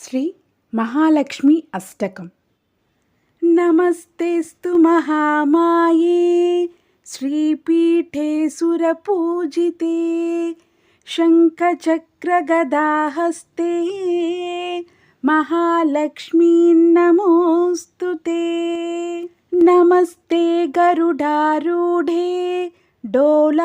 శ్రీ మహాలక్ష్మి అష్టకం. నమస్తేస్తు మహామాయే శ్రీపీఠే సురపూజితే శంఖచక్రగదాహస్తే మహాలక్ష్మీ నమోస్తు నమస్తే గరుడారూఢే డోలాసురభయంకరీ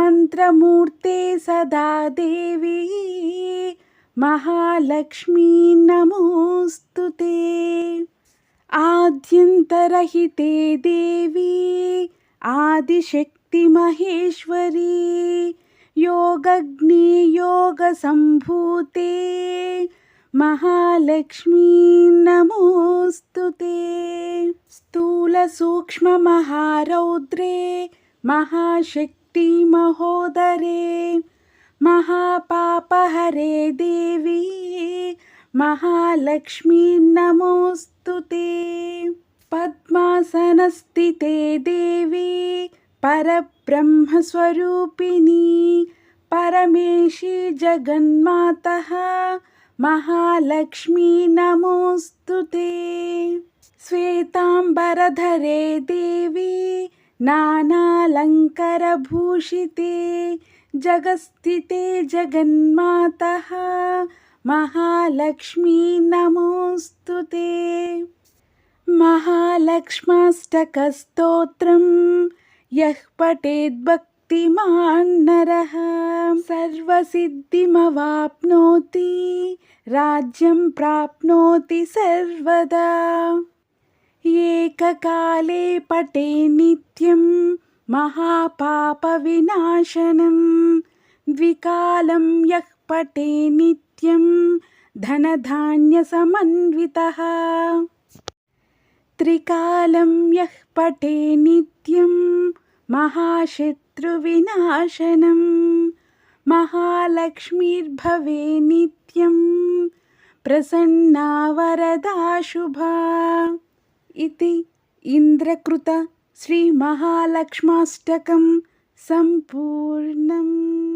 మంత్రమూర్తే సదా దేవి మహాలక్ష్మీ నమోస్తు ఆద్యంతరహితే దేవి ఆదిశక్తి మహేశ్వరీ. యోగగ్ని యోగ సంభూతే. మహాలక్ష్మీ నమోస్తు స్థూల సూక్ష్మ మహారౌద్రే మహాశక్తి శక్తి మహోదరే మహాపాపహరే దేవి మహాలక్ష్మీ నమోస్తు పద్మాసనస్థితే దేవి పరబ్రహ్మస్వరూపిణి పరమేశి జగన్మాత మహాలక్ష్మీ నమోస్తు శ్వేతాంబరధరే దేవీ नानालङ्करभूषिते जगस्थिते जगन्मातः महालक्ष्मी नमोऽस्तु ते महालक्ष्माष्टकस्तोत्रं यः पठेद्भक्तिमान् नरः सर्वसिद्धिमवाप्नोति राज्यं प्राप्नोति सर्वदा एककाले पटे नित्यं महापापविनाशनं द्विकालं यः पटे नित्यं धनधान्यसमन्वितः त्रिकालं यः पटे नित्यं महाशत्रुविनाशनं महालक्ष्मीर्भवे नित्यं प्रसन्ना वरदा शुभा इति इन्द्रकृत श्रीमहालक्ष्माष्टकं सम्पूर्णम्